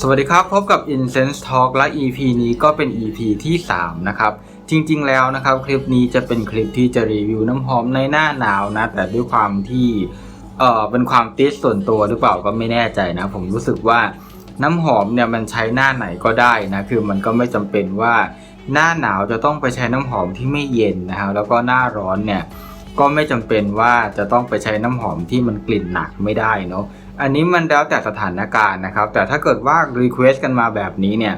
สวัสดีครับ พบกับ Incense Talk และ EP นี้ก็เป็น EP ที่ 3 นะครับ จริง ๆ แล้วนะครับ คลิปนี้จะเป็นคลิปที่จะรีวิวน้ำหอมในหน้าหนาวนะ แต่ด้วยความที่เออเป็นความติสส่วนตัวหรือเปล่าก็ไม่แน่ใจนะ ผมรู้สึกว่าน้ำหอมเนี่ยมันใช้หน้าไหนก็ได้นะ คือมันก็ไม่จำเป็นว่าหน้าหนาวจะต้องไปใช้น้ำหอมที่ไม่เย็นนะครับแล้วก็หน้าร้อนเนี่ย ก็ไม่จำเป็นว่าจะต้องไปใช้น้ำหอมที่มันกลิ่นหนักไม่ได้เนาะอันนี้มันแล้วแต่สถานการณ์นะครับ แต่ถ้าเกิดว่ารีเควสกันมาแบบนี้เนี่ย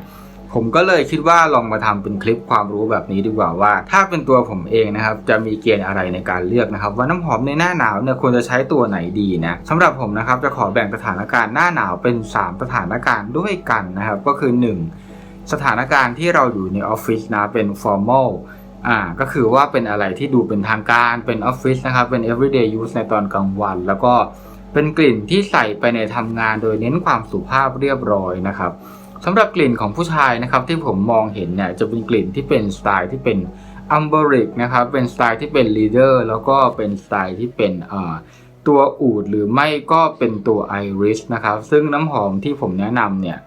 ผมก็เลยคิดว่าลองมาทำเป็นคลิปความรู้แบบนี้ดีกว่าว่า ถ้าเป็นตัวผมเองนะครับ จะมีเกณฑ์อะไรในการเลือกนะครับ ว่าน้ำหอมในหน้าหนาวเนี่ยควรจะใช้ตัวไหนดีนะสำหรับผมนะครับจะขอแบ่งสถานการณ์หน้าหนาวเป็น 3 สถานการณ์ด้วยกันนะครับ ก็คือ 1 สถานการณ์ที่เราอยู่ในออฟฟิศนะเป็น formal อ่าก็คือว่าเป็นอะไรที่ดูเป็นทางการเป็นออฟฟิศนะครับ เป็น everyday use ในตอนกลางวัน แล้วก็เป็นกลิ่นที่ใส่ไปในทำงานโดยเน้นความสุภาพเรียบร้อยนะครับสำหรับกลิ่นของผู้ชายนะครับที่ผมมองเห็นเนี่ยจะเป็นกลิ่นที่เป็นสไตล์ที่เป็นอัมเบริกนะครับเป็นสไตล์ที่เป็นลีดเดอร์แล้วก็เป็นสไตล์ที่เป็นอ่าตัวอูดหรือไม่ก็เป็นตัวไอริสนะครับซึ่งน้ำหอมที่ผมแนะนำเนี่ย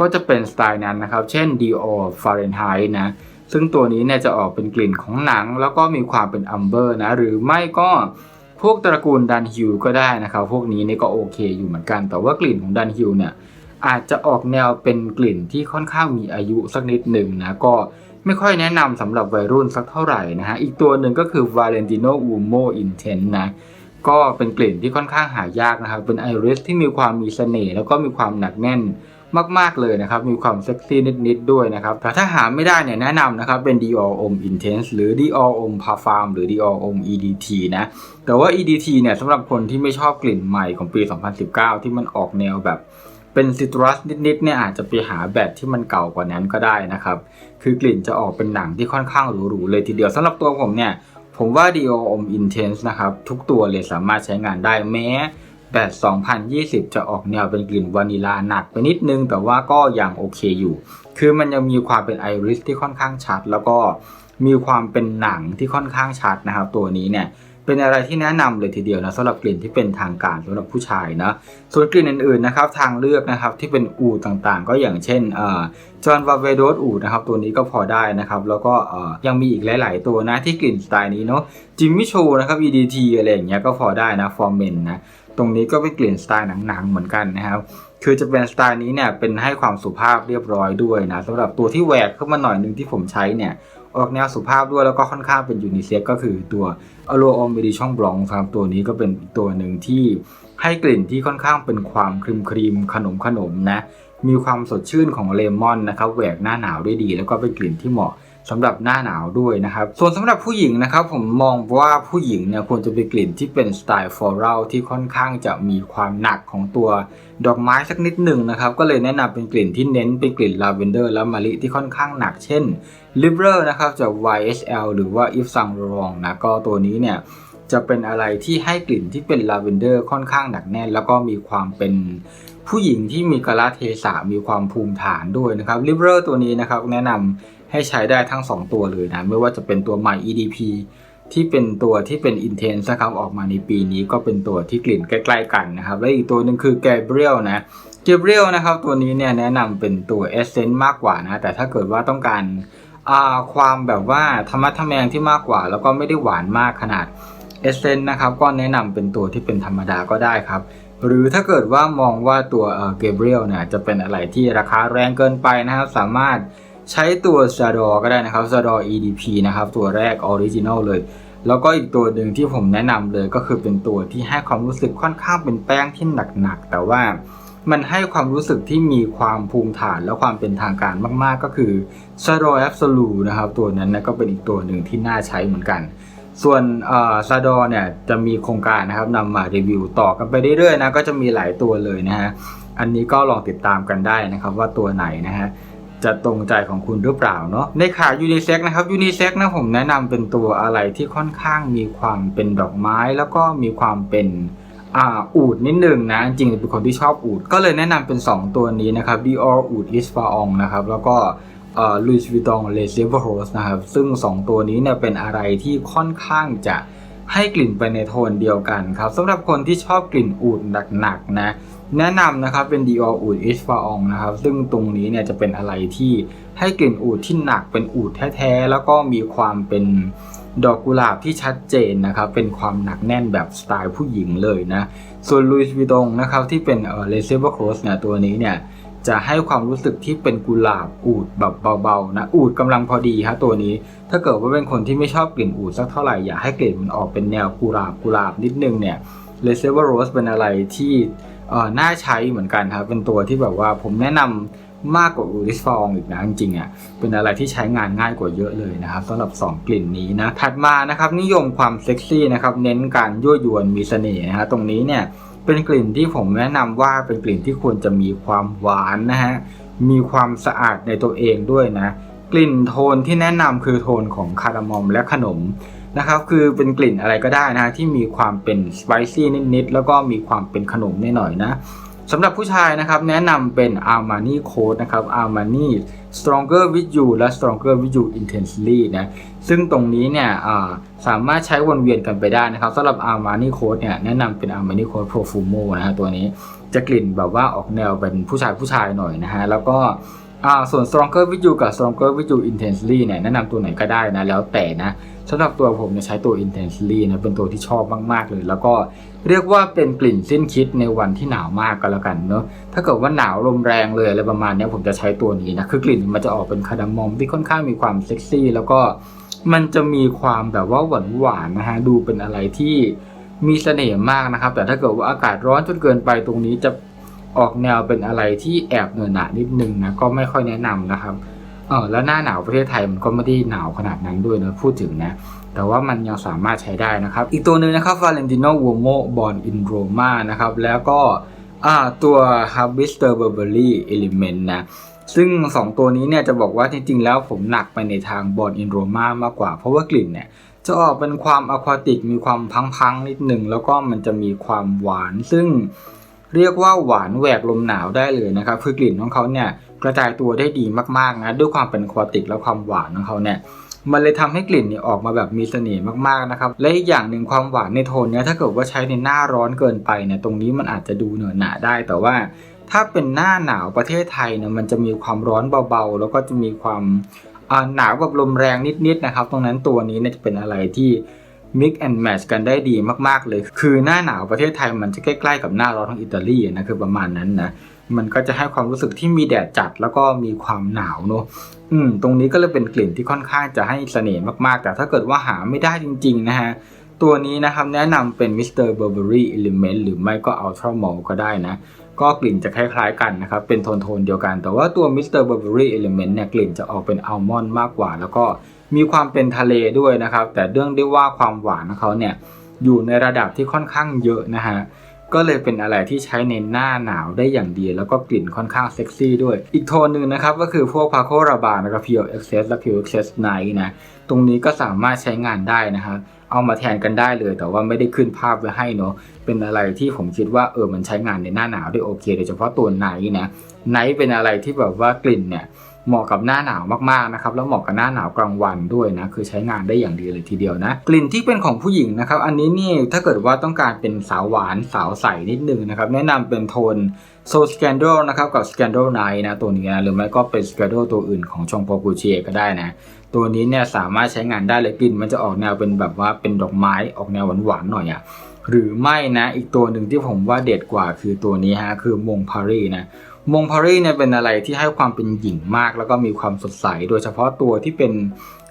ก็จะเป็นสไตล์นั้นนะครับ เช่น Dior Fahrenheit นะ ซึ่งตัวนี้เนี่ยจะออกเป็นกลิ่นของหนัง แล้วก็มีความเป็นอัมเบอร์นะ หรือไม่ก็พวกตระกูลดันฮิลก็ได้นะครับ พวกนี้เนี่ยก็โอเคอยู่เหมือนกัน แต่ว่ากลิ่นของดันฮิลเนี่ยอาจจะออกแนวเป็นกลิ่นที่ค่อนข้างมีอายุสักนิดหนึ่งนะ ก็ไม่ค่อยแนะนำสำหรับวัยรุ่นสักเท่าไหร่นะฮะ อีกตัวหนึ่งก็คือ Valentino Umo Intense นะ ก็เป็นกลิ่นที่ค่อนข้างหายากนะครับ เป็นไอริสที่มีความมีเสน่ห์แล้วก็มีความหนักแน่น มาก ๆ เลยนะครับ มีความเซ็กซี่นิด ๆ ด้วยนะครับ แต่ถ้าหาไม่ได้เนี่ยแนะนำนะครับเป็น Dior Homme Intense หรือ Dior Homme Parfum หรือ Dior Homme EDT นะแต่ว่า EDT เนี่ยสำหรับคนที่ไม่ชอบกลิ่นใหม่ของปี 2019 ที่มันออกแนวแบบเป็นซิตรัสนิดๆเนี่ยอาจจะไปหาแบบที่มันเก่ากว่านั้นก็ได้นะครับ คือกลิ่นจะออกเป็นหนังที่ค่อนข้างหรูๆเลยทีเดียวสำหรับตัวผมเนี่ย ผมว่า Dior Homme Intense นะครับ ทุกตัวเลยสามารถใช้งานได้แม้ แบต2020 จะออกแนวเป็นกลิ่นวานิลาหนักไปนิดนึง แต่ว่าก็ยังโอเคอยู่ คือมันยังมีความเป็นไอริสที่ค่อนข้างชัด แล้วก็มีความเป็นหนังที่ค่อนข้างชัดนะครับ ตัวนี้เนี่ยเป็นอะไรที่แนะนำเลยทีเดียวนะสำหรับกลิ่นที่เป็นทางการสำหรับผู้ชายนะส่วนกลิ่นอื่นๆนะครับทางเลือกนะครับที่เป็นอูดต่างๆ ก็อย่างเช่นเอ่อจอห์นวาเวโดสอูดนะครับตัวนี้ก็พอได้นะครับแล้วก็เอ่อยังมีอีกหลาย ๆ ตัวนะที่กลิ่นสไตล์นี้เนาะจิมมี่โชนะครับ EDT อะไรอย่างเงี้ยก็พอได้นะฟอร์เมนนะ ตรงนี้ก็เป็นกลิ่ยนสไตล์หนังๆเหมือนกันนะครับ คือจะเป็นสไตล์นี้เนี่ยเป็นให้ความสุภาพเรียบร้อยด้วยนะสำหรับตัวที่แหวกขึ้นมาหน่อยนึงที่ผมใช้เนี่ยออกแนวสุภาพด้วยแล้วก็ค่อนข้างเป็นยูนิเซ็กก็คือตัวอโลออมเบดิช่องบลองครับตัวนี้ก็เป็นตัวหนึ่งที่ให้กลิ่นที่ค่อนข้างเป็นความครีมครีมขนมขนมนะมีความสดชื่นของเลมอนนะครับแหวกหน้าหนาวได้ดี แล้วก็เป็นกลิ่นที่เหมาะ สำหรับหน้าหนาวด้วยนะครับ ส่วนสำหรับผู้หญิงนะครับผมมองว่าผู้หญิงเนี่ยควรจะเป็นกลิ่นที่เป็นสไตล์ฟลอรัลที่ค่อนข้างจะมีความหนักของตัวดอกไม้สักนิดหนึ่งนะครับ ก็เลยแนะนำเป็นกลิ่นที่เน้นเป็นกลิ่นลาเวนเดอร์และมะลิที่ค่อนข้างหนัก เช่น l i b r e r นะครับจาก YSL หรือว่า Yves Saint Laurent นะก็ตัวนี้เนี่ยจะเป็นอะไรที่ให้กลิ่นที่เป็นลาเวนเดอร์ค่อนข้างหนักแน่น แล้วก็มีความเป็นผู้หญิงที่มีกาลเทศะมีความภูมิฐานด้วยนะครับ l i b r e r ตัวนี้นะครับแนะนำ ให้ใช้ได้ทั้ง 2 ตัวเลยนะ ไม่ว่าจะเป็นตัวใหม่ EDP ที่เป็นตัวที่เป็น Intense นะครับออกมาในปีนี้ก็เป็นตัวที่กลิ่นใกล้ ๆ กันนะครับ และอีกตัวหนึ่งคือ Gabriel นะ Gabriel นะครับตัวนี้เนี่ยแนะนำเป็นตัว Essence มากกว่านะ แต่ถ้าเกิดว่าต้องการาความแบบว่าธรรมะทแมงที่มากกว่า แล้วก็ไม่ได้หวานมากขนาดเอเซนนะครับก็แนะนำเป็นตัวที่เป็นธรรมดาก็ได้ครับ หรือถ้าเกิดว่ามองว่าตัวเกเบรียลเนี่ยจะเป็นอะไรที่ราคาแรงเกินไปนะครับ สามารถ ใช้ตัวซาดอก็ได้นะครับซาดอ EDP นะครับ ตัวแรกออริจินอลเลย แล้วก็อีกตัวหนึ่งที่ผมแนะนำเลยก็คือเป็นตัวที่ให้ความรู้สึกค่อนข้างเป็นแป้งที่หนักๆ แต่ว่ามันให้ความรู้สึกที่มีความภูมิฐานและความเป็นทางการมากๆ ก็คือ Shadow Absolute นะครับ ตัวนั้นนะก็เป็นอีกตัวหนึ่งที่น่าใช้เหมือนกัน ส่วนซาดอเนี่ยจะมีโครงการนะครับนำมารีวิวต่อกันไปเรื่อยๆนะก็จะมีหลายตัวเลยนะฮะอันนี้ก็ลองติดตามกันได้นะครับว่าตัวไหนนะฮะ จะตรงใจของคุณหรือเปล่าเนาะในขายูนิเซ็กนะครับยูนิเซ็กนะผมแนะนำเป็นตัวอะไรที่ค่อนข้างมีความเป็นดอกไม้ แล้วก็มีความเป็นอ่าอูดนิดนึงนะ จริงๆเป็นคนที่ชอบอูด ก็เลยแนะนำเป็น 2 ตัวนี้นะครับ Dior Oud Is f a o n นะครับแล้วก็ลุยส์วิตองเลเซเวอร์โรสนะครับ ซึ่ง 2 ตัวนี้เนี่ยเป็นอะไรที่ค่อนข้างจะให้กลิ่นไปในโทนเดียวกันครับสำหรับคนที่ชอบกลิ่นอูดหนักๆนะ แนะนำนะครับเป็น Dior Oud i s f a o n นะครับ ซึ่งตรงนี้เนี่ยจะเป็นอะไรที่ให้กลิ่นอูดที่หนักเป็นอูดแท้ๆ แล้วก็มีความเป็นดอกกุหลาบที่ชัดเจนนะครับ เป็นความหนักแน่นแบบสไตล์ผู้หญิงเลยนะ ส่วน Louis Vuitton นะครับที่เป็นเอ่อ l e s e v e r Close เนี่ยตัวนี้เนี่ยจะให้ความรู้สึกที่เป็นกุหลาบอูดแบบเบาๆนะอูดกำลังพอดีครับตัวนี้ ถ้าเกิดว่าเป็นคนที่ไม่ชอบกลิ่นอูดสักเท่าไหร่อยากให้กลิ่นมันออกเป็นแนวกุหลาบกุหลาบนิดนึงเนี่ยเลเซเวอร์โรสเป็นอะไรที่ เออน่าใช้เหมือนกันครับ เป็นตัวที่แบบว่าผมแนะนำมากกว่าอูริสฟองอีกนะจริงๆอะเป็นอะไรที่ใช้งานง่ายกว่าเยอะเลยนะครับสำหรับ 2 กลิ่นนี้นะถัดมานะครับนิยมความเซ็กซี่นะครับเน้นการยั่วยวนมีเสน่ห์นะฮะตรงนี้เนี่ยเป็นกลิ่นที่ผมแนะนำว่าเป็นกลิ่นที่ควรจะมีความหวานนะฮะมีความสะอาดในตัวเองด้วยนะ กลิ่นโทนที่แนะนำคือโทนของคาร์ดามอมและขนม นะครับคือเป็นกลิ่นอะไรก็ได้นะที่มีความเป็นสไปซี่นิดๆแล้วก็มีความเป็นขนมหน่อยๆนะสำหรับผู้ชายนะครับแนะนำเป็น Armani Code นะครับ Armani Stronger with You และ Stronger with You Intensely นะซึ่งตรงนี้เนี่ยสามารถใช้วนเวียนกันไปได้นะครับสำหรับ Armani Code เนี่ยแนะนำเป็น Armani Code Profumo นะฮะตัวนี้จะกลิ่นแบบว่าออกแนวเป็นผู้ชายผู้ชายหน่อยนะฮะแล้วก็ อ่าส่วน stronger with you กับ stronger with you intensely เนี่ยแนะนำตัวไหนก็ได้นะแล้วแต่นะสำหรับตัวผมเนี่ยใช้ตัว intensely นะเป็นตัวที่ชอบมากๆเลย แล้วก็เรียกว่าเป็นกลิ่นสิ้นคิดในวันที่หนาวมากก็แล้วกันเนาะถ้าเกิดว่าหนาวลมแรงเลยอะไรประมาณนี้ผมจะใช้ตัวนี้นะคือกลิ่นมันจะออกเป็นคาร์ดามอมที่ค่อนข้างมีความเซ็กซี่แล้วก็มันจะมีความแบบว่าหวานหวานนะฮะดูเป็นอะไรที่มีเสน่ห์มากนะครับ แต่ถ้าเกิดว่าอากาศร้อนจนเกินไปตรงนี้จะ ออกแนวเป็นอะไรที่แอบเหนอะหนะนิดนึงนะก็ไม่ค่อยแนะนำนะครับเออแล้วหน้าหนาวประเทศไทยมันก็ไม่ได้หนาวขนาดนั้นด้วยนะพูดถึงนะ แต่ว่ามันยังสามารถใช้ได้นะครับ อีกตัวหนึ่งนะครับ Valentino Uomo Born in Roma นะครับ แล้วก็ตัว Harvester Burberry Element นะซึ่ง 2 ตัวนี้เนี่ยจะบอกว่าจริงๆ แล้วผมหนักไปในทาง Born in Roma มากกว่า เพราะว่ากลิ่นเนี่ย จะออกเป็นความอะควาติกมีความพังๆ นิดหนึ่ง แล้วก็มันจะมีความหวาน ซึ่ง เรียกว่าหวานแหวกลมหนาวได้เลยนะครับ คือกลิ่นของเขาเนี่ยกระจายตัวได้ดีมากๆนะด้วยความเป็นควาติกและความหวานของเขาเนี่ยมันเลยทำให้กลิ่นเนี่ยออกมาแบบมีเสน่ห์มากๆนะครับ และอีกอย่างหนึ่งความหวานในโทนเนี้ยถ้าเกิดว่าใช้ในหน้าร้อนเกินไปเนี่ยตรงนี้มันอาจจะดูเหนอะหนาได้แต่ว่าถ้าเป็นหน้าหนาวประเทศไทยเนี่ยมันจะมีความร้อนเบาๆ แล้วก็จะมีความหนาวกับลมแรงนิดๆนะครับ ตรงนั้นตัวนี้เนี่ยจะเป็นอะไรที่ mix and match กันได้ดีมากๆเลย คือหน้าหนาวประเทศไทยมันจะใกล้ๆกับหน้าร้อนของอิตาลีนะคือประมาณนั้นนะมันก็จะให้ความรู้สึกที่มีแดดจัดแล้วก็มีความหนาวเนอะอืมตรงนี้ก็เลยเป็นกลิ่นที่ค่อนข้างจะให้เสน่ห์มากๆ แต่ถ้าเกิดว่าหาไม่ได้จริง ๆ นะฮะ ตัวนี้นะครับแนะนำเป็น Mr. Burberry Element หรือไม่ก็ Ultra Mall ก็ได้นะ ก็กลิ่นจะคล้ายๆกันนะครับ เป็นโทนๆเดียวกัน แต่ว่าตัว Mr. Burberry Element เนี่ยกลิ่นจะออกเป็นอัลมอนด์มากกว่า แล้วก็ มีความเป็นทะเลด้วยนะครับ แต่เรื่องได้ว่าความหวานของเขาเนี่ยอยู่ในระดับที่ค่อนข้างเยอะนะฮะก็เลยเป็นอะไรที่ใช้ในหน้าหนาวได้อย่างดี แล้วก็กลิ่นค่อนข้างเซ็กซี่ด้วย อีกโทนหนึ่งนะครับก็คือพวกพาโคราบานะครับ Pure Excess และ Pure Excess Night นะตรงนี้ก็สามารถใช้งานได้นะครับเอามาแทนกันได้เลย แต่ว่าไม่ได้ขึ้นภาพไว้ให้เนาะเป็นอะไรที่ผมคิดว่าเออมันใช้งานในหน้าหนาวได้โอเคโดยเฉพาะตัวไนท์นะไนท์เป็นอะไรที่แบบว่ากลิ่นเนี่ย เหมาะกับหน้าหนาวมากๆนะครับแล้วเหมาะกับหน้าหนาวกลางวันด้วยนะคือใช้งานได้อย่างดีเลยทีเดียวนะ กลิ่นที่เป็นของผู้หญิงนะครับ อันนี้นี่ถ้าเกิดว่าต้องการเป็นสาวหวานสาวใสนิดนึงนะครับ แนะนำเป็นโทน So Scandal นะครับกับ Scandal Night นะตัวนี้นะหรือไม่ก็เป็น Scandal ตัวอื่นของชองโปกูเชียก็ได้นะตัวนี้เนี่ยสามารถใช้งานได้เลยกลิ่นมันจะออกแนวเป็นแบบว่าเป็นดอกไม้ออกแนวหวานๆหน่อยอะหรือไม่นะอีกตัวหนึ่งที่ผมว่าเด็ดกว่าคือตัวนี้ฮะคือมงพารีนะ มงพารีเนี่ยเป็นอะไรที่ให้ความเป็นหญิงมาก แล้วก็มีความสดใส โดยเฉพาะตัวที่เป็น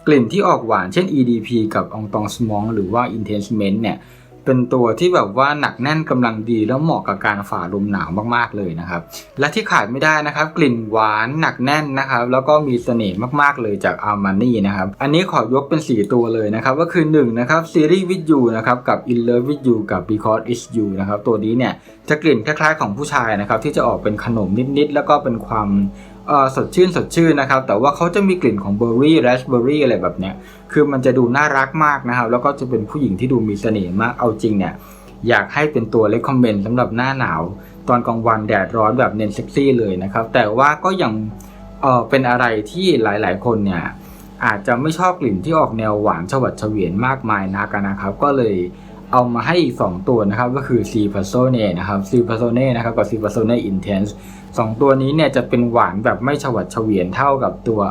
กลิ่นที่ออกหวานเช่น EDP กับองตองสมองหรือว่า Intensement เนี่ย เป็นตัวที่แบบว่าหนักแน่นกำลังดีแล้วเหมาะกับการฝ่าลมหนาวมากๆเลยนะครับ และที่ขาดไม่ได้นะครับ กลิ่นหวานหนักแน่นนะครับ แล้วก็มีเสน่ห์มากๆเลยจากอาร์มานี่นะครับ อันนี้ขอยกเป็น 4 ตัวเลยนะครับ ก็คือ1นะครับซีรีส์ with you นะครับกับ in love with you กับ because it's you นะครับ ตัวนี้เนี่ยจะกลิ่นคล้ายๆของผู้ชายนะครับที่จะออกเป็นขนมนิดๆแล้วก็เป็นความ สดชื่นสดชื่นนะครับ แต่ว่าเขาจะมีกลิ่นของเบอร์รี่แรสเบอร์รี่อะไรแบบเนี้ยคือมันจะดูน่ารักมากนะครับ แล้วก็จะเป็นผู้หญิงที่ดูมีเสน่ห์มากเอาจริงเนี่ยอยากให้เป็นตัวเล c คอมเมนต์สำหรับหน้าหนาว ตอนกลางวันแดดร้อนแบบเน้นเซ็กซี่เลยนะครับ แต่ว่าก็ยังเออเป็นอะไรที่หลายๆ คนเนี่ยอาจจะไม่ชอบกลิ่นที่ออกแนวหวานฉวัดเฉวียนมากมายนักนะครับ ก็เลยเอามาให้อีก 2 ตัวนะครับ ก็คือ C p a s o n e นะครับ C p a s o n e นะครับกับ C p a s o n e Intense ส สองตัวนี้เนี่ยจะเป็นหวานแบบไม่ฉวัดเฉวียนเท่ากับตัว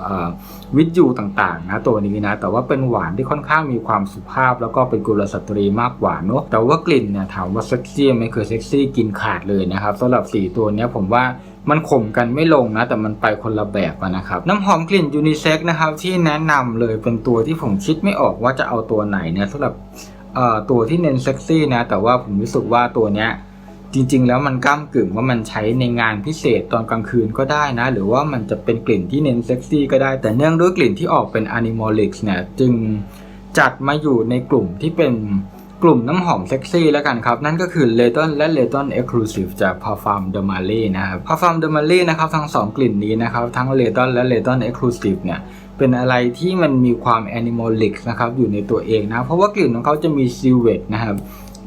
วิทยูต่างๆนะตัวนี้นะแต่ว่าเป็นหวานที่ค่อนข้างมีความสุภาพ แล้วก็เป็นกุลสตรีมากกว่าเนอะแต่ว่ากลิ่นเนี่ยถามว่าเซ็กซี่ไหม่เคยเซ็กซี่กินขาดเลยนะครับสำหรับสี่ตัวนี้ผมว่ามันข่มกันไม่ลงนะ แต่มันไปคนละแบบนะครับ น้ำหอมกลิ่นยูนิเซ็กนะครับที่แนะนำเลยเป็นตัวที่ผมคิดไม่ออกว่าจะเอาตัวไหนเนี่ยสำหรับตัวที่เน้นเซ็กซี่นะแต่ว่าผมรู้สึกว่าตัวเนี้ย จริง ๆ แล้วมันก้ามกึ่งว่ามันใช้ในงานพิเศษตอนกลางคืนก็ได้นะ หรือว่ามันจะเป็นกลิ่นที่เน้นเซ็กซี่ก็ได้ แต่เนื่องด้วยกลิ่นที่ออกเป็น Animalix เนี่ยจึงจัดมาอยู่ในกลุ่มที่เป็นกลุ่มน้ำหอมเซ็กซี่แล้วกันครับ นั่นก็คือ l e t o n และ l e t o n Exclusive จาก Parfum de m a l e นะครับ Parfum de m a l e นะครับทั้งสองกลิ่นนี้นะครับ ทั้ง l e t o n และ l e t o n Exclusive เนี่ยเป็นอะไรที่มันมีความ Animalix นะครับอยู่ในตัวเองนะ เพราะว่ากลิ่นของเขาจะมีซิลเวตนะครับ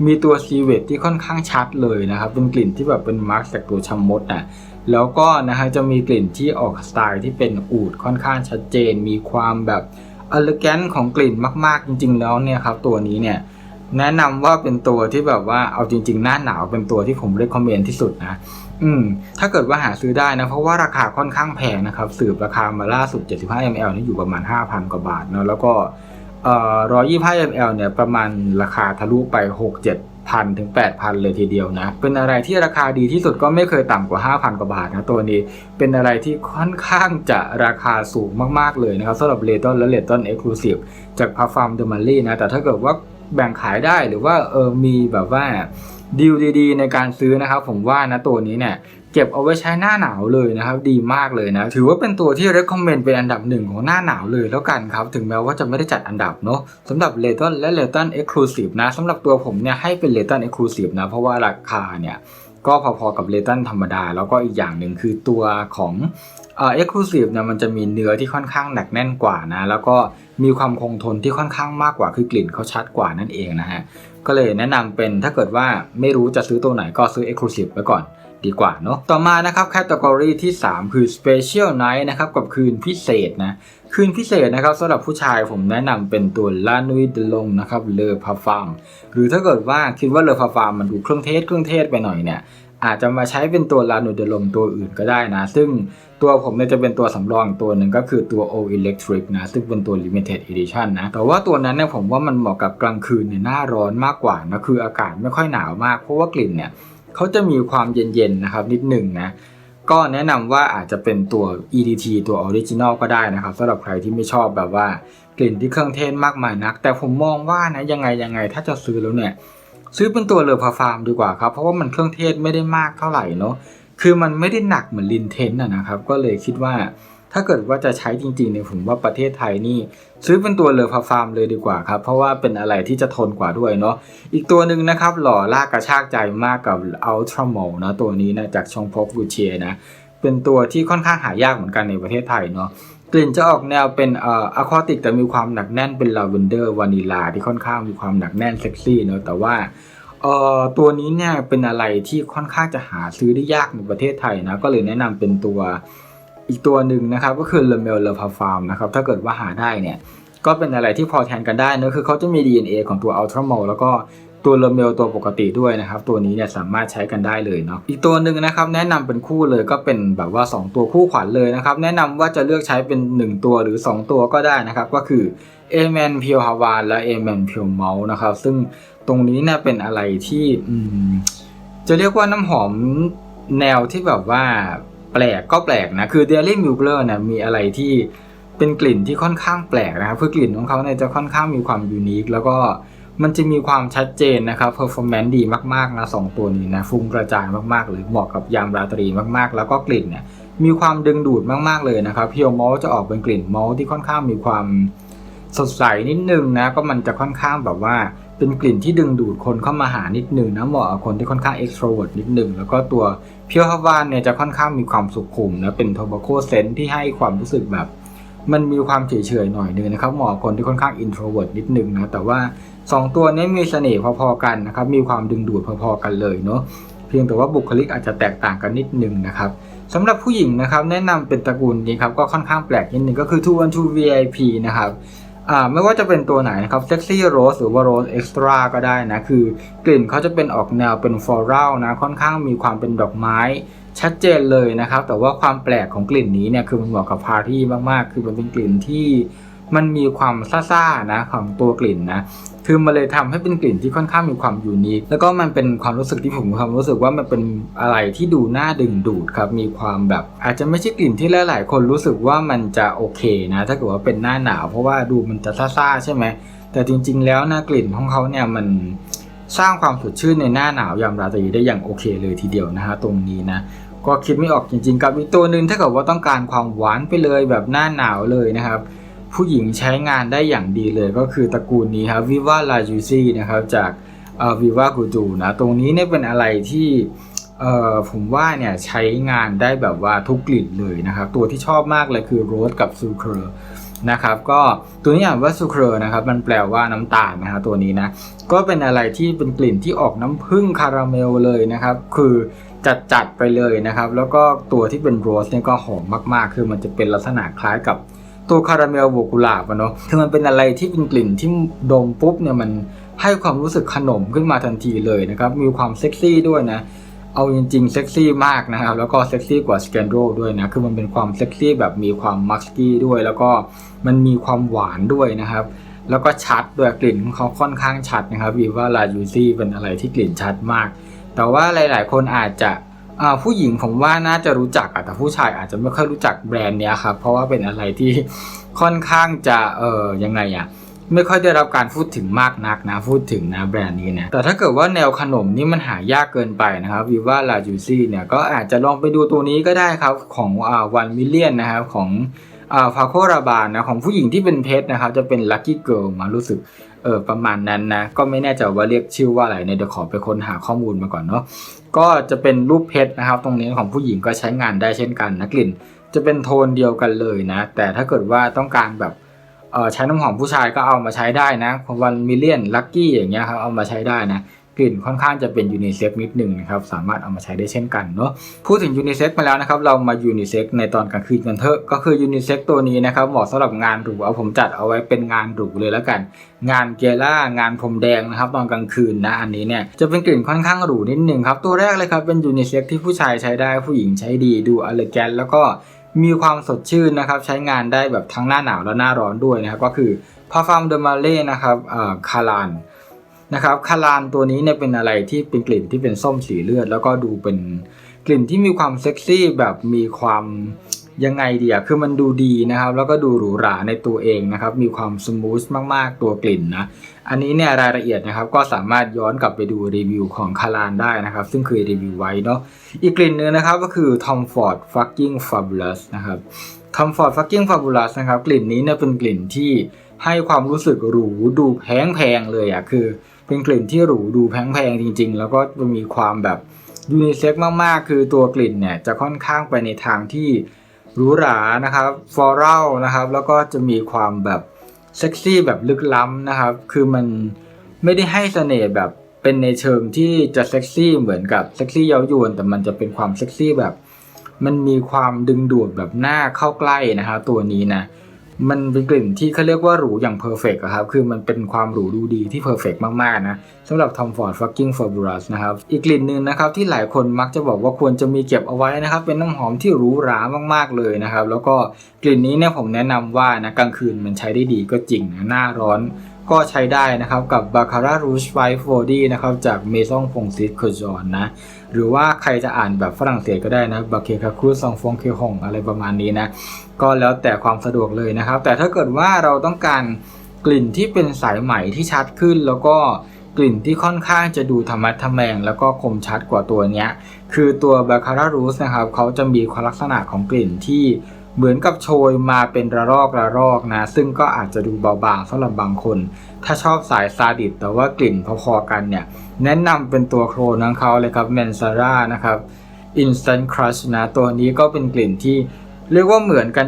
มีตัวซีเวตที่ค่อนข้างชัดเลยนะครับ เป็นกลิ่นที่แบบเป็นมาร์กจากตัวชะมดอะแล้วก็นะฮะจะมีกลิ่นที่ออกสไตล์ที่เป็นอูดค่อนข้างชัดเจน มีความแบบอ l e g a n t ของกลิ่นมาก ๆ จริง ๆ แล้วเนี่ยครับตัวนี้เนี่ยแนะนำว่าเป็นตัวที่แบบว่าเอาจริง ๆ หน้าหนาวเป็นตัวที่ผมเรียกคอมเมนที่สุดนะ อืม ถ้าเกิดว่าหาซื้อได้นะ เพราะว่าราคาค่อนข้างแพงนะครับ สืบราคามาล่าสุด 75 ml นี่อยู่ประมาณ 5,000 กว่าบาทเนาะแล้วก็ เอ่อ125 ml เนี่ยประมาณราคาทะลุไป6 7พันถึง8,000เลยทีเดียวนะ เป็นอะไรที่ราคาดีที่สุดก็ไม่เคยต่ำกว่า5,000กว่าบาทนะตัวนี้ เป็นอะไรที่ค่อนข้างจะราคาสูงมากๆเลยนะครับสำหรับเลตอนและเลตอนเอ็กซ์คลูซีฟจากพาฟาร์มเดอะมัลลี่นะ แต่ถ้าเกิดว่าแบ่งขายได้หรือว่าเออมีแบบว่าดีลดีๆ ในการซื้อนะครับผมว่านะตัวนี้เนี่ย เก็บเอาไว้ใช้หน้าหนาวเลยนะครับดีมากเลยนะ ถือว่าเป็นตัวที่ recommend เป็นอันดับหนึ่งของหน้าหนาวเลยแล้วกันครับ ถึงแม้ว่าจะไม่ได้จัดอันดับเนาะสำหรับ l e t o n และ l e t o n Exclusive นะสำหรับตัวผมเนี่ยให้เป็น l e t o n Exclusive นะเพราะว่าราคาเนี่ยก็พอๆกับ l e t o n ธรรมดา แล้วก็อีกอย่างหนึ่งคือตัวของเอ่อ Exclusive เนี่ยมันจะมีเนื้อที่ค่อนข้างหนักแน่นกว่านะ แล้วก็มีความคงทนที่ค่อนข้างมากกว่าคือกลิ่นเขาชัดกว่านั่นเองนะฮะก็เลยแนะนำเป็นถ้าเกิดว่าไม่รู้จะซื้อตัวไหนก็ซื้อ Exclusive ไว้ก่อน ดีกว่าเนาะต่อมานะครับแคตตากรีที่ 3 คือ Special Night นะครับกับคืนพิเศษนะคืนพิเศษนะครับสำหรับผู้ชายผมแนะนำเป็นตัว La Nuit de L'Homme นะครับเลอพาฟาร์มหรือถ้าเกิดว่าคิดว่าเลอพาฟาร์มมันดูเครื่องเทศเครื่องเทศไปหน่อยเนี่ยอาจจะมาใช้เป็นตัว La Nuit de L'Homme ตัวอื่นก็ได้นะ ซึ่งตัวผมเนี่ยจะเป็นตัวสำรองตัวหนึ่งก็คือตัว O Electric นะ ซึ่งเป็นตัว Limited Edition นะ แต่ว่าตัวนั้นเนี่ยผมว่ามันเหมาะกับกลางคืนในหน้าร้อนมากกว่านะ คืออากาศไม่ค่อยหนาวมาก เพราะว่ากลิ่นเนี่ย เขาจะมีความเย็นๆนะครับนิดหนึ่งนะก็แนะนำว่าอาจจะเป็นตัว EDT ตัวออริจินอลก็ได้นะครับสำหรับใครที่ไม่ชอบแบบว่ากลิ่นที่เครื่องเทศมากมายนัก แต่ผมมองว่านะยังไงยังไงถ้าจะซื้อแล้วเนี่ยซื้อเป็นตัวเลอพาฟาร์มดีกว่าครับ เพราะว่ามันเครื่องเทศไม่ได้มากเท่าไหร่เนาะคือมันไม่ได้หนักเหมือนลินเทนอะนะครับก็เลยคิดว่า ถ้าเกิดว่าจะใช้จริงๆเนี่ยผมว่าประเทศไทยนี่ ซื้อเป็นตัวเลอพาฟาร์มเลยดีกว่าครับ เพราะว่าเป็นอะไรที่จะทนกว่าด้วยเนาะอีกตัวหนึ่งนะครับ หล่อลากกระชากใจมากกับ Ultra m o นะตัวนี้นะจากชงพบกูเชียนะเป็นตัวที่ค่อนข้างหายากเหมือนกันในประเทศไทยเนาะกลิ่นจะออกแนวเป็นเอ่ออะควาติกแต่มีความหนักแน่นเป็นลาเวนเดอร์วานิลาที่ค่อนข้างมีความหนักแน่นเซ็กซี่เนาะแต่ว่าเอ่อตัวนี้เนี่ยเป็นอะไรที่ค่อนข้างจะหาซื้อได้ยากในประเทศไทยนะก็เลยแนะนำเป็นตัว อีกตัวหนึ่งนะครับก็คือเลเมลเลพาฟาร์มนะครับถ้าเกิดว่าหาได้เนี่ยก็เป็นอะไรที่พอแทนกันได้นะคือเขาจะมี DNA ของตัว Ultra m o แล้วก็ตัวเลเมลตัวปกติด้วยนะครับ ตัวนี้เนี่ยสามารถใช้กันได้เลยเนาะอีกตัวหนึ่งนะครับแนะนำเป็นคู่เลยก็เป็นแบบว่า 2 ตัวคู่ขวัญเลยนะครับ แนะนำว่าจะเลือกใช้เป็น 1 ตัวหรือ 2 ตัวก็ได้นะครับ ก็คือ a m a n p u r e h a w a n และ a m a n Pure m o u นะครับ ซึ่งตรงนี้เนี่ยเป็นอะไรที่จะเรียกว่าน้ำหอมแนวที่แบบว่า แปลกก็แปลกนะคือ Daily Mugler เนี่ยมีอะไรที่เป็นกลิ่นที่ค่อนข้างแปลกนะครับคือกลิ่นของเขาเนี่ยจะค่อนข้างมีความยูนิคแล้วก็มันจะมีความชัดเจนนะครับเพอร์ฟอร์แมนซ์ดีมากๆนะสองตัวนี้นะฟุ้งกระจายมากๆเลยเหมาะกับยามราตรีมากๆ แล้วก็กลิ่นเนี่ยมีความดึงดูดมากๆเลยนะครับพียวมอลจะออกเป็นกลิ่นมอลที่ค่อนข้างมีความสดใสนิดนึงนะก็มันจะค่อนข้างแบบว่า เป็นกลิ่นที่ดึงดูดคนเข้ามาหานิดนึงนะเหมาะกับคนที่ค่อนข้างเอ็กโทรเวิร์ดนิดนึง แล้วก็ตัวเพียวฮาวานเนี่ยจะค่อนข้างมีความสุขุมนะเป็นโทบาโคเซนที่ให้ความรู้สึกแบบ มันมีความเฉยๆหน่อยนึงนะครับเหมาะกับคนที่ค่อนข้าง introvert นิดนึงนะแต่ว่า 2 ตัวนี้มีเสน่ห์พอๆกันนะครับมีความดึงดูดพอๆกันเลยเนาะเพียงแต่ว่าบุคลิกอาจจะแตกต่างกันนิดนึงนะครับสำหรับผู้หญิงนะครับแนะนำเป็นตระกูลนี้ครับก็ค่อนข้างแปลกนิดนึงก็คือ2 1 2 VIP นะครับ อ่าไม่ว่าจะเป็นตัวไหนนะครับ Sexy Rose หรือว่า Rose Extra ก็ได้นะ คือกลิ่นเขาจะเป็นออกแนวเป็นฟลอรัลนะ ค่อนข้างมีความเป็นดอกไม้ชัดเจนเลยนะครับ แต่ว่าความแปลกของกลิ่นนี้เนี่ยคือมันเหมาะกับพาร์ตี้มากๆ คือมันเป็นกลิ่นที่ มันมีความซ่าๆนะของตัวกลิ่นนะคือมันเลยทำให้เป็นกลิ่นที่ค่อนข้างมีความยูนิคแล้วก็มันเป็นความรู้สึกที่ผมความรู้สึกว่ามันเป็นอะไรที่ดูน่าดึงดูดครับมีความแบบ อาจจะไม่ใช่กลิ่นที่หลาย ๆ คนรู้สึกว่ามันจะโอเคนะ ถ้าเกิดว่าเป็นหน้าหนาว เพราะว่าดูมันจะซ่าๆใช่ไหมแต่จริง ๆ แล้วนะกลิ่นของเขาเนี่ยมันสร้างความสดชื่นในหน้าหนาวยามราตรีได้อย่างโอเคเลยทีเดียวนะฮะตรงนี้นะก็คิดไม่ออกจริง ๆ กับอีกตัวหนึ่งถ้าเกิดว่าต้องการความหวานไปเลยแบบหน้าหนาวเลยนะครับ ผู้หญิงใช้งานได้อย่างดีเลยก็คือตระกูลนี้ครับ Viva La Juicy นะครับจากเอ่อ Viva g u d u นะตรงนี้เนี่ยเป็นอะไรที่ผมว่าเนี่ยใช้งานได้แบบว่าทุกกลิ่นเลยนะครับตัวที่ชอบมากเลยคือ Rose กับ Sucre นะครับก็ตัวนี้อ่านว่า Sucre นะครับมันแปลว่าน้ำตาลนะฮะตัวนี้นะก็เป็นอะไรที่เป็นกลิ่นที่ออกน้ำผึ้งคาราเมลเลยนะครับคือจัดๆไปเลยนะครับแล้วก็ตัวที่เป็นโรสเนี่ยก็หอมมากๆ คือมันจะเป็นลักษณะคล้ายกับ ตัวคาราเมลบวกกุหลาบอะเนาะคือมันเป็นอะไรที่เป็นกลิ่นที่ดมปุ๊บเนี่ยมันให้ความรู้สึกขนมขึ้นมาทันทีเลยนะครับ มีความเซ็กซี่ด้วยนะ เอาจริงๆเซ็กซี่มากนะครับ แล้วก็เซ็กซี่กว่าสแกนโดด้วยนะ คือมันเป็นความเซ็กซี่แบบมีความมัสกี้ด้วย แล้วก็มันมีความหวานด้วยนะครับ แล้วก็ชัดด้วยกลิ่นของเขาค่อนข้างชัดนะครับวีว่าลายูซี่เป็นอะไรที่กลิ่นชัดมาก แต่ว่าหลาย ๆ คนอาจจะ ผู้หญิงผมว่าน่าจะรู้จักแต่ผู้ชายอาจจะไม่ค่อยรู้จักแบรนด์เนี้ยครับเพราะว่าเป็นอะไรที่ค่อนข้างจะเออยังไงอะไม่ค่อยได้รับการพูดถึงมากนักนะพูดถึงนะแบรนด์นี้นะแต่ถ้าเกิดว่าแนวขนมนี่มันหายากเกินไปนะครับวิว่าลาจูซี่เนี่ยก็อาจจะลองไปดูตัวนี้ก็ได้ครับของวันมิเลียนนะครับของอ่าพาโคราบานนะของผู้หญิงที่เป็นเพชรนะครับจะเป็นลัคกี้เกิลมารู้สึก เออประมาณนั้นนะ ก็ไม่แน่ใจว่าเรียกชื่อว่าอะไรเนี่ยเดี๋ยวขอไปค้นหาข้อมูลมาก่อนเนาะก็จะเป็นรูปเพชรนะครับ ตรงนี้ของผู้หญิงก็ใช้งานได้เช่นกันนะกลิ่น จะเป็นโทนเดียวกันเลยนะ แต่ถ้าเกิดว่าต้องการแบบเออใช้น้ำหอมผู้ชายก็เอามาใช้ได้นะวันมิเลียนลักกี้อย่างเงี้ยครับเอามาใช้ได้นะ กลิ่นค่อนข้างจะเป็นยูนิเซ็กนิดหนึ่งนะครับสามารถเอามาใช้ได้เช่นกันเนาะพูดถึงยูนิเซ็กมาแล้วนะครับเรามายูนิเซ็กในตอนกลางคืนกันเถอะก็คือยูนิเซ็กตัวนี้นะครับเหมาะสำหรับงานหรูเอาผมจัดเอาไว้เป็นงานหรูเลยแล้วกัน งานเกล่างานพรมแดงนะครับตอนกลางคืนนะอันนี้เนี่ยจะเป็นกลิ่นค่อนข้างหรูนิดหนึ่งครับตัวแรกเลยครับเป็นยูนิเซ็กที่ผู้ชายใช้ได้ผู้หญิงใช้ดีดูอเลแกนแล้วก็มีความสดชื่นนะครับใช้งานได้แบบทั้งหน้าหนาวและหน้าร้อนด้วยนะครับก็คือพาฟาร์มเดอมาเล่นะครับคาลาน นะครับคาลานตัวนี้เนี่ยเป็นอะไรที่เป็นกลิ่นที่เป็นส้มสีเลือด แล้วก็ดูเป็นกลิ่นที่มีความเซ็กซี่แบบมีความยังไงดีอะคือมันดูดีนะครับ แล้วก็ดูหรูหราในตัวเองนะครับ มีความสมูทมากๆตัวกลิ่นนะ อันนี้เนี่ยรายละเอียดนะครับ ก็สามารถย้อนกลับไปดูรีวิวของคารานได้นะครับ ซึ่งเคยรีวิวไว้เนาะ อีกกลิ่นหนึงนะครับก็คือ Tom Ford Fucking Fabulous นะครับ Tom Ford Fucking Fabulous นะครับ กลิ่นนี้เนี่ยเป็นกลิ่นที่ให้ความรู้สึกหรูดูแพงแพงๆเลยอะคือ เป็นกลิ่นที่หรูดูแพงๆจริง ๆ แล้วก็มีความแบบยูนิเซ็กมากๆ คือตัวกลิ่นเนี่ยจะค่อนข้างไปในทางที่หรูหรานะครับฟอรัลนะครับแล้วก็จะมีความแบบเซ็กซี่แบบลึกล้ำนะครับ คือมันไม่ได้ให้เสน่ห์แบบเป็นในเชิงที่จะเซ็กซี่เหมือนกับเซ็กซี่เย้ายวนแต่มันจะเป็นความเซ็กซี่แบบ มันมีความดึงดูดแบบหน้าเข้าใกล้นะครับตัวนี้นะ มันเป็นกลิ่นที่เขาเรียกว่าหรูอย่างเพอร์เฟกอะครับ คือมันเป็นความหรูดูดีที่เพอร์เฟกต์มากๆนะสำหรับ Tom Ford Fucking Fabulous นะครับ อีกกลิ่นหนึ่งนะครับที่หลายคนมักจะบอกว่าควรจะมีเก็บเอาไว้นะครับ เป็นน้ำหอมที่หรูหรามากๆเลยนะครับ แล้วก็กลิ่นนี้เนี่ยผมแนะนำว่านะกลางคืนมันใช้ได้ดีก็จริงนะหน้าร้อนก็ใช้ได้นะครับกับ Baccarat Rouge White 40นะครับจาก Maison Francis Kurkdjian นะ หรือว่าใครจะอ่านแบบฝรั่งเศสก็ได้นะ b a c k e c a c r u z s o n g f o n g k e h o n g อะไรประมาณนี้นะก็แล้วแต่ความสะดวกเลยนะครับ แต่ถ้าเกิดว่าเราต้องการกลิ่นที่เป็นสายไหมที่ชัดขึ้น แล้วก็กลิ่นที่ค่อนข้างจะดูธรรมะทะแมง แล้วก็คมชัดกว่าตัวเนี้ยคือตัว b a c c a r a r o s นะครับเขาจะมีลักษณะของกลิ่นที่ เหมือนกับโชยมาเป็นระลอกระลอกนะ ซึ่งก็อาจจะดูเบาบางสำหรับบางคน ถ้าชอบสายซาดิสแต่ว่ากลิ่นพอๆกันเนี่ย แนะนำเป็นตัวโครนของเขาเลยครับ m a n s a r a นะครับ Instant Crush นะ ตัวนี้ก็เป็นกลิ่นที่เรียกว่าเหมือนกัน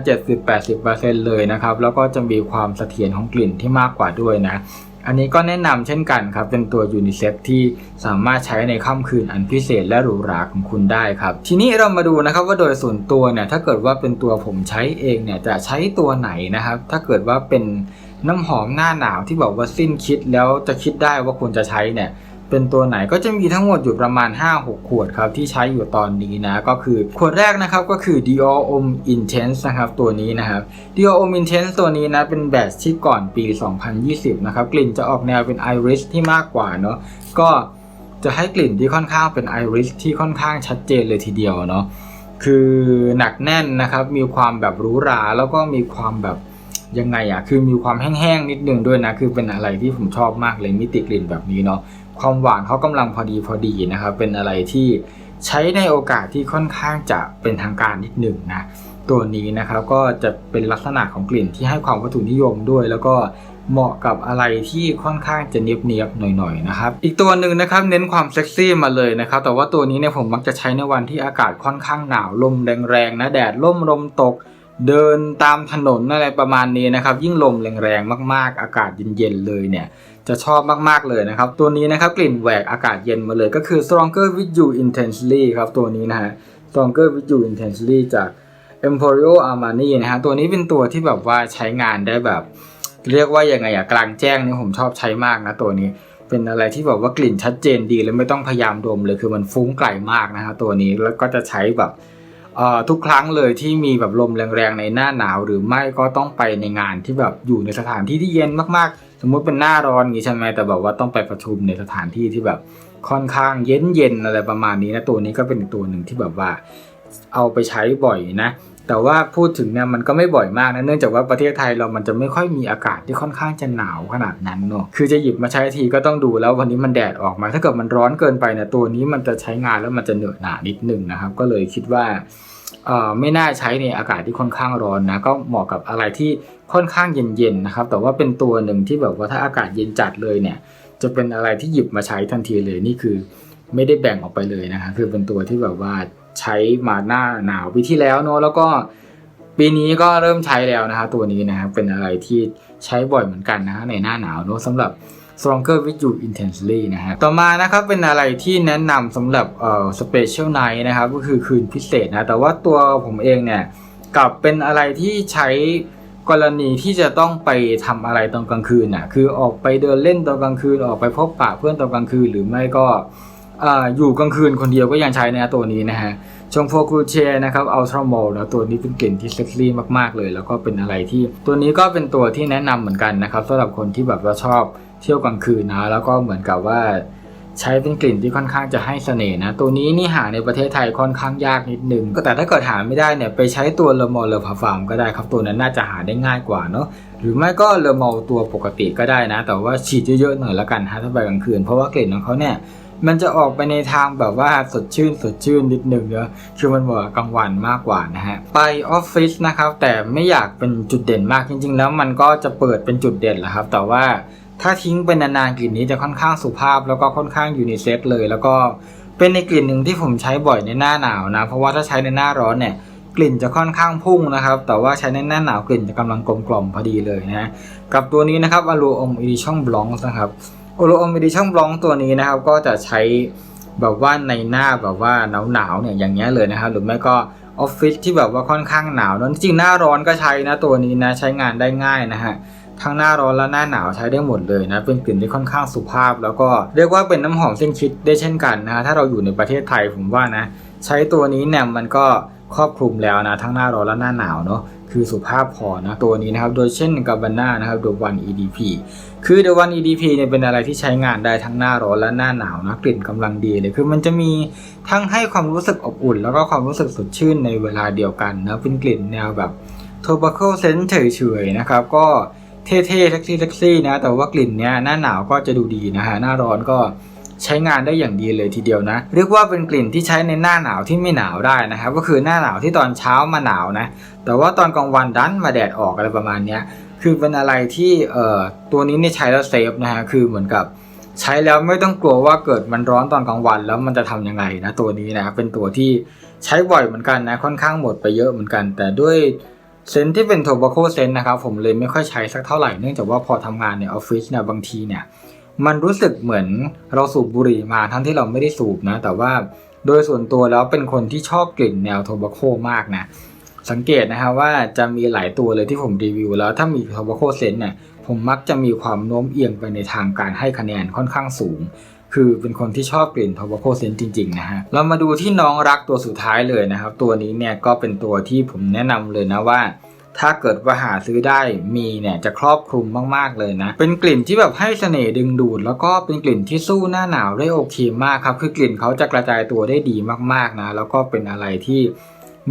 70-80%เลยนะครับ แล้วก็จะมีความเสถียรของกลิ่นที่มากกว่าด้วยนะ อันนี้ก็แนะนำเช่นกันครับ เป็นตัวยูนิเซ็กที่สามารถใช้ในค่ำคืนอันพิเศษและหรูหราของคุณได้ครับ ทีนี้เรามาดูนะครับว่าโดยส่วนตัวเนี่ยถ้าเกิดว่าเป็นตัวผมใช้เองเนี่ยจะใช้ตัวไหนนะครับ ถ้าเกิดว่าเป็นน้ำหอมหน้าหนาวที่บอกว่าสิ้นคิดแล้วจะคิดได้ว่าควรจะใช้เนี่ย เป็นตัวไหนก็จะมีทั้งหมดอยู่ประมาณ 5-6 ขวดครับที่ใช้อยู่ตอนนี้นะก็คือขวดแรกนะครับก็คือ Dior Om Intense นะครับตัวนี้นะครับ Dior Om Intense ตัวนี้นะเป็นแบตที่ก่อนปี 2020 นะครับกลิ่นจะออกแนวเป็นไอริสที่มากกว่าเนาะก็จะให้กลิ่นที่ค่อนข้างเป็นไอริสที่ค่อนข้างชัดเจนเลยทีเดียวเนาะคือหนักแน่นนะครับมีความแบบหรูหราแล้วก็มีความแบบยังไงอะคือมีความแห้งๆนิดนึงด้วยนะคือเป็นอะไรที่ผมชอบมากเลยมิติกลิ่นแบบนี้เนาะ ความหวานเขากำลังพอดีพอดีนะครับ เป็นอะไรที่ใช้ในโอกาสที่ค่อนข้างจะเป็นทางการนิดหนึ่งนะตัวนี้นะครับก็จะเป็นลักษณะของกลิ่นที่ให้ความวัตถุนิยมด้วย แล้วก็เหมาะกับอะไรที่ค่อนข้างจะเนียบๆหน่อยๆนะครับ อีกตัวหนึ่งนะครับเน้นความเซ็กซี่มาเลยนะครับ แต่ว่าตัวนี้เนี่ยผมมักจะใช้ในวันที่อากาศค่อนข้างหนาวลมแรงๆนะแดดล่มลมตก เดินตามถนนอะไรประมาณนี้นะครับ ยิ่งลมแรงๆมากๆ อากาศเย็นๆเลยเนี่ย จะชอบมาก ๆ เลยนะครับ ตัวนี้นะครับกลิ่นแหวกอากาศเย็นมาเลยก็คือ stronger with you intensely ครับตัวนี้นะฮะ stronger with you intensely จาก Emporio Armani นะฮะตัวนี้เป็นตัวที่แบบว่าใช้งานได้แบบ เรียกว่ายังไงอะกลางแจ้งนี่ผมชอบใช้มากนะตัวนี้เป็นอะไรที่แบบว่ากลิ่นชัดเจนดีแล้วไม่ต้องพยายามดมเลยคือมันฟุ้งไกลมากนะฮะตัวนี้แล้วก็จะใช้แบบทุกครั้งเลยที่มีแบบลมแรงๆในหน้าหนาว หรือไม่ก็ต้องไปในงานที่แบบอยู่ในสถานที่ที่เย็นมากๆ สมมุติเป็นหน้าร้อนอย่างงี้ใช่ไหมแต่แบบว่าต้องไปประชุมในสถานที่ที่แบบค่อนข้างเย็นๆอะไรประมาณนี้นะตัวนี้ก็เป็นตัวหนึ่งที่แบบว่าเอาไปใช้บ่อยนะ แต่ว่าพูดถึงเนี่ยมันก็ไม่บ่อยมากนะเนื่องจากว่าประเทศไทยเรามันจะไม่ค่อยมีอากาศที่ค่อนข้างจะหนาวขนาดนั้นเนอะคือจะหยิบมาใช้ทีก็ต้องดูแล้ววันนี้มันแดดออกมา ถ้าเกิดมันร้อนเกินไปเนี่ยตัวนี้มันจะใช้งานแล้วมันจะเหนอะหนานิดนึงนะครับ ก็เลยคิดว่า ไม่น่าใช้ในอากาศที่ค่อนข้างร้อนนะก็เหมาะกับอะไรที่ค่อนข้างเย็นๆนะครับ แต่ว่าเป็นตัวหนึ่งที่แบบว่าถ้าอากาศเย็นจัดเลยเนี่ย จะเป็นอะไรที่หยิบมาใช้ทันทีเลยนี่คือ ไม่ได้แบ่งออกไปเลยนะคะคือเป็นตัวที่แบบว่าใช้มาหน้าหนาวปีที่แล้วเนอะแล้วก็ปีนี้ก็เริ่มใช้แล้วนะคะตัวนี้นะครับเป็นอะไรที่ใช้บ่อยเหมือนกันนะฮะในหน้าหนาวเนอะสำหรับ Stronger with you intensely นะฮะต่อมานะครับเป็นอะไรที่แนะนำสำหรับเอ่อ special night นะครับก็คือคืนพิเศษนะแต่ว่าตัวผมเองเนี่ยกลับเป็นอะไรที่ใช้กรณีที่จะต้องไปทำอะไรตอนกลางคืนน่ะคือออกไปเดินเล่นตอนกลางคืนออกไปพบปะเพื่อนตอนกลางคืนหรือไม่ก็อ่าอยู่กลางคืนคนเดียวก็ยังใช้นะตัวนี้นะฮะชงโฟกูเชนะครับอัลตร้าโมแล้วตัวนี้เป็นกลิ่นที่เซ็กซี่มากๆเลย แล้วก็เป็นอะไรที่ตัวนี้ก็เป็นตัวที่แนะนำเหมือนกันนะครับสำหรับคนที่แบบว่าชอบ เที่ยวกลางคืนนะ แล้วก็เหมือนกับว่าใช้เป็นกลิ่นที่ค่อนข้างจะให้เสน่ห์นะ ตัวนี้นี่หาในประเทศไทยค่อนข้างยากนิดนึง ก็แต่ถ้าเกิดหาไม่ได้เนี่ยไปใช้ตัวเลมอลเลอพาฟาร์มก็ได้ครับ ตัวนั้นน่าจะหาได้ง่ายกว่าเนาะ หรือไม่ก็เลอมอลตัวปกติก็ได้นะ แต่ว่าฉีดเยอะๆหน่อยละกันฮะถ้าไปกลางคืน เพราะว่ากลิ่นของเขาเนี่ยมันจะออกไปในทางแบบว่าสดชื่นสดชื่นนิดนึงเนอะคือมันเหมาะกลางวันมากกว่านะฮะ ไปออฟฟิศนะครับ แต่ไม่อยากเป็นจุดเด่นมากจริง ๆ แล้วมันก็จะเปิดเป็นจุดเด่นแหละครับ แต่ว่า ถ้าทิ้งไปนานๆกลิ่นนี้จะค่อนข้างสุภาพแล้วก็ค่อนข้างยูนิเซ็กเลย แล้วก็เป็นในกลิ่นหนึ่งที่ผมใช้บ่อยในหน้าหนาวนะ เพราะว่าถ้าใช้ในหน้าร้อนเนี่ยกลิ่นจะค่อนข้างพุ่งนะครับ แต่ว่าใช้ในหน้าหนาวกลิ่นจะกำลังกลมกล่อมพอดีเลยนะกับตัวนี้นะครับอ l ลูอมอีดิช่องบล็องนะครับอ l ลูอมอีดิช่องบล็องตัวนี้นะครับ ก็จะใช้แบบว่าในหน้าแบบว่าหนาวหนาวๆเนี่ยอย่างเงี้ยเลยนะครับหรือไม่ก็ออฟฟิศที่แบบว่าค่อนข้างหนาวเนอะจริงหน้าร้อนก็ใช้นะตัวนี้นะใช้งานได้ง่ายนะฮะ ทั้งหน้าร้อนและหน้าหนาวใช้ได้หมดเลยนะเป็นกลิ่นที่ค่อนข้างสุภาพ แล้วก็เรียกว่าเป็นน้ำหอมเส้นคิดได้เช่นกันนะถ้าเราอยู่ในประเทศไทยผมว่านะ ใช้ตัวนี้เนี่ยมันก็ครอบคลุมแล้วนะทั้งหน้าร้อนและหน้าหนาวเนาะคือสุภาพพอนะตัวนี้นะครับ โดยเช่นกับบาน่านะครับ The One EDP คือ The One EDP เนี่ยเป็นอะไรที่ใช้งานได้ทั้งหน้าร้อนและหน้าหนาวนะกลิ่นกำลังดีเลยคือมันจะมีทั้งให้ความรู้สึกอบอุ่น แล้วก็ความรู้สึกสดชื่นในเวลาเดียวกันนะเป็นกลิ่นแนวแบบ tobacco scent เฉยๆนะครับก็ เท่ๆแท็กซี่แท็กซี่นะ แต่ว่ากลิ่นเนี้ยหน้าหนาวก็จะดูดีนะฮะหน้าร้อนก็ใช้งานได้อย่างดีเลยทีเดียวนะ เรียกว่าเป็นกลิ่นที่ใช้ในหน้าหนาวที่ไม่หนาวได้นะครับ ก็คือหน้าหนาวที่ตอนเช้ามาหนาวนะ แต่ว่าตอนกลางวันดันมาแดดออกอะไรประมาณเนี้ยคือเป็นอะไรที่เอ่อตัวนี้เนี่ยใช้แล้วเซฟนะฮะคือเหมือนกับใช้แล้วไม่ต้องกลัวว่าเกิดมันร้อนตอนกลางวัน แล้วมันจะทำยังไงนะตัวนี้นะเป็นตัวที่ใช้บ่อยเหมือนกันนะค่อนข้างหมดไปเยอะเหมือนกัน แต่ด้วย เซนที่เป็นโทบาโคเซนนะครับผมเลยไม่ค่อยใช้สักเท่าไหร่เนื่องจากว่าพอทำงานในออฟฟิศเนี่ยบางทีเนี่ยมันรู้สึกเหมือนเราสูบบุหรี่มาทั้งที่เราไม่ได้สูบนะ แต่ว่าโดยส่วนตัวแล้วเป็นคนที่ชอบกลิ่นแนวโทบาโคมากนะ สังเกตนะครับว่าจะมีหลายตัวเลยที่ผมรีวิวแล้วถ้ามีโทบาโคเซนเนี่ยผมมักจะมีความโน้มเอียงไปในทางการให้คะแนนค่อนข้างสูง คือเป็นคนที่ชอบกลิ่นโทบาโคเซนจริงๆนะฮะ เรามาดูที่น้องรักตัวสุดท้ายเลยนะครับ ตัวนี้เนี่ยก็เป็นตัวที่ผมแนะนำเลยนะว่าถ้าเกิดว่าหาซื้อได้มีเนี่ยจะครอบคลุมมากๆเลยนะ เป็นกลิ่นที่แบบให้เสน่ห์ดึงดูด แล้วก็เป็นกลิ่นที่สู้หน้าหนาวได้โอเคมากครับ คือกลิ่นเขาจะกระจายตัวได้ดีมากๆนะ แล้วก็เป็นอะไรที่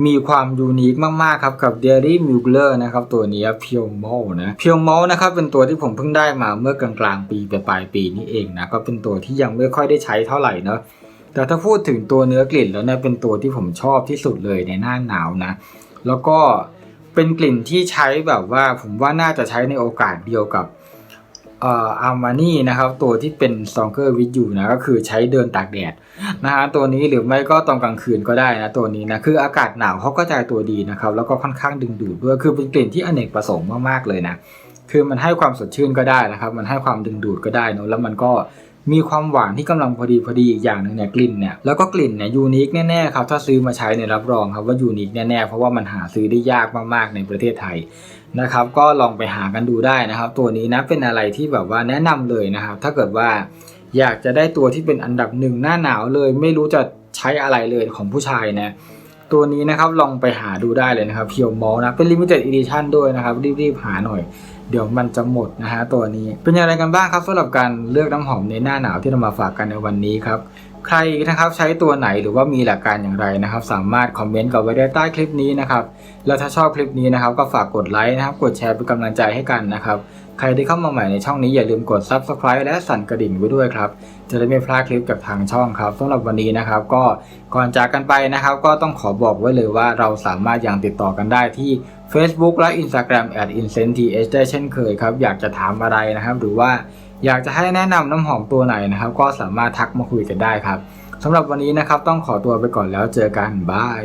มีความยูนิคมากๆครับกับ Dairy m u g l e r นะครับตัวนี้ p u r e m a l นะ p u r e m a l นะครับเป็นตัวที่ผมเพิ่งได้มาเมื่อกลางๆปีไปปลายปีนี้เองนะก็เป็นตัวที่ยังไม่ค่อยได้ใช้เท่าไหร่เนะแต่ถ้าพูดถึงตัวเนื้อกลิ่นแล้วเนี่ยเป็นตัวที่ผมชอบที่สุดเลยในหน้าหนาวนะ แล้วก็เป็นกลิ่นที่ใช้แบบว่าผมว่าน่าจะใช้ในโอกาสเดียวกับ อาร์มานี่นะครับ ตัวที่เป็น Stronger with You นะก็คือใช้เดินตากแดดนะฮะตัวนี้หรือไม่ก็ตอนกลางคืนก็ได้นะตัวนี้นะคืออากาศหนาวเขาก็จ่ายตัวดีนะครับ แล้วก็ค่อนข้างดึงดูดด้วยคือเป็นกลิ่นที่อเนกประสงค์มากๆเลยนะคือมันให้ความสดชื่นก็ได้นะครับ มันให้ความดึงดูดก็ได้เนอะแล้วมันก็มีความหวานที่กำลังพอดีพอดีอีกอย่างหนึ่งเนี่ยกลิ่นเนี่ยแล้วก็กลิ่นเนี่ยยูนิคแน่ๆครับถ้าซื้อมาใช้เนี่ยรับรองครับว่ายูนิคแน่ๆเพราะว่ามันหาซื้อได้ยากมากๆในประเทศไทยนะครับ ก็ลองไปหากันดูได้นะครับ ตัวนี้นะเป็นอะไรที่แบบว่าแนะนำเลยนะครับ ถ้าเกิดว่าอยากจะได้ตัวที่เป็นอันดับหนึ่งหน้าหนาวเลย ไม่รู้จะใช้อะไรเลยของผู้ชายนะตัวนี้นะครับลองไปหาดูได้เลยนะครับเพียวมอลนะเป็นลิมิเต็ดเอ dition ด้วยนะครับรีบๆหาหน่อย เดี๋ยวมันจะหมดนะฮะตัวนี้ เป็นอย่างไรกันบ้างครับสำหรับการเลือกน้ำหอมในหน้าหนาวที่เรามาฝากกันในวันนี้ครับใครนะครับใช้ตัวไหนหรือว่ามีหลักการอย่างไรนะครับ สามารถคอมเมนต์กันไว้ได้ใต้คลิปนี้นะครับแล้วถ้าชอบคลิปนี้นะครับ ก็ฝากกดไลค์นะครับ กดแชร์เป็นกำลังใจให้กันนะครับใครที่เข้ามาใหม่ในช่องนี้อย่าลืมกด subscribe และสั่นกระดิ่งไว้ด้วยครับ จะได้ไม่พลาดคลิปจากทางช่องครับสำหรับวันนี้นะครับ ก็ก่อนจากกันไปนะครับ ก็ต้องขอบอกไว้เลยว่าเราสามารถยังติดต่อกันได้ที่ Facebook และ Instagram at i n c e n t h ได้เช่นเคยครับ อยากจะถามอะไรนะครับ หรือว่าอยากจะให้แนะนำน้ำหอมตัวไหนนะครับ ก็สามารถทักมาคุยกันได้ครับสำหรับวันนี้นะครับต้องขอตัวไปก่อนแล้วเจอกันบาย